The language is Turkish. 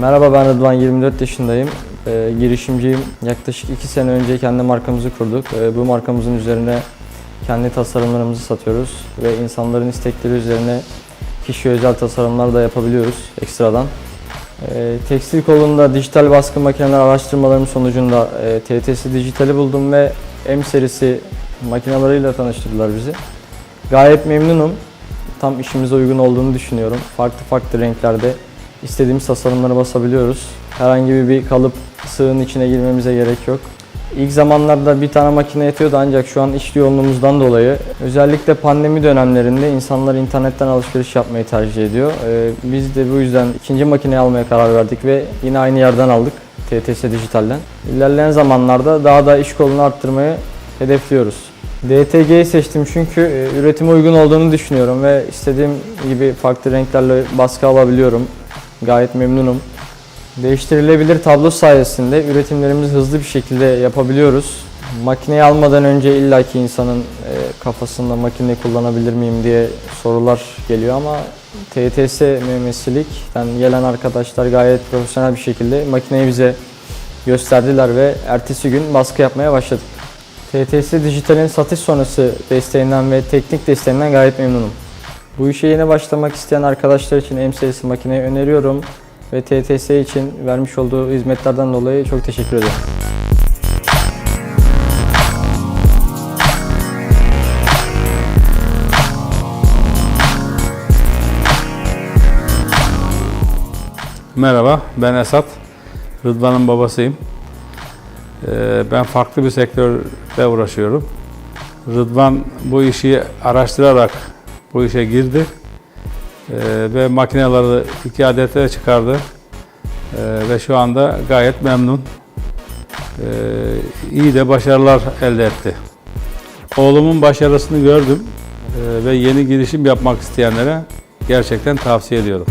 Merhaba ben Rıdvan, 24 yaşındayım. Ee, girişimciyim. Yaklaşık 2 sene önce kendi markamızı kurduk. Ee, bu markamızın üzerine kendi tasarımlarımızı satıyoruz ve insanların istekleri üzerine kişi özel tasarımlar da yapabiliyoruz ekstradan. Ee, tekstil kolunda dijital baskı makineleri araştırmalarım sonucunda e, TTS Dijital'i buldum ve M serisi makinalarıyla tanıştırdılar bizi. Gayet memnunum. Tam işimize uygun olduğunu düşünüyorum. Farklı farklı renklerde istediğimiz tasarımları basabiliyoruz. Herhangi bir kalıp sığın içine girmemize gerek yok. İlk zamanlarda bir tane makine yetiyordu ancak şu an iş yoğunluğumuzdan dolayı özellikle pandemi dönemlerinde insanlar internetten alışveriş yapmayı tercih ediyor. Ee, Biz de bu yüzden ikinci makineyi almaya karar verdik ve yine aynı yerden aldık TTS Dijital'den. İlerleyen zamanlarda daha da iş kolunu arttırmayı hedefliyoruz. DTG'yi seçtim çünkü e, üretime uygun olduğunu düşünüyorum ve istediğim gibi farklı renklerle baskı alabiliyorum. Gayet memnunum. Değiştirilebilir tablo sayesinde üretimlerimizi hızlı bir şekilde yapabiliyoruz. Makineyi almadan önce illaki insanın e, kafasında makine kullanabilir miyim diye sorular geliyor ama TTS mühendislikten gelen arkadaşlar gayet profesyonel bir şekilde makineyi bize gösterdiler ve ertesi gün baskı yapmaya başladık. TTS Dijital'in satış sonrası desteğinden ve teknik desteğinden gayet memnunum. Bu işe yeni başlamak isteyen arkadaşlar için M makineyi öneriyorum ve TTS için vermiş olduğu hizmetlerden dolayı çok teşekkür ederim. Merhaba, ben Esat. Rıdvan'ın babasıyım. Ee, Ben farklı bir sektörle uğraşıyorum. Rıdvan bu işi araştırarak bu işe girdi Ee, ve makineleri iki adete çıkardı Ee, ve şu anda gayet memnun. Ee, İyi de başarılar elde etti. Oğlumun başarısını gördüm ee, ve yeni girişim yapmak isteyenlere gerçekten tavsiye ediyorum.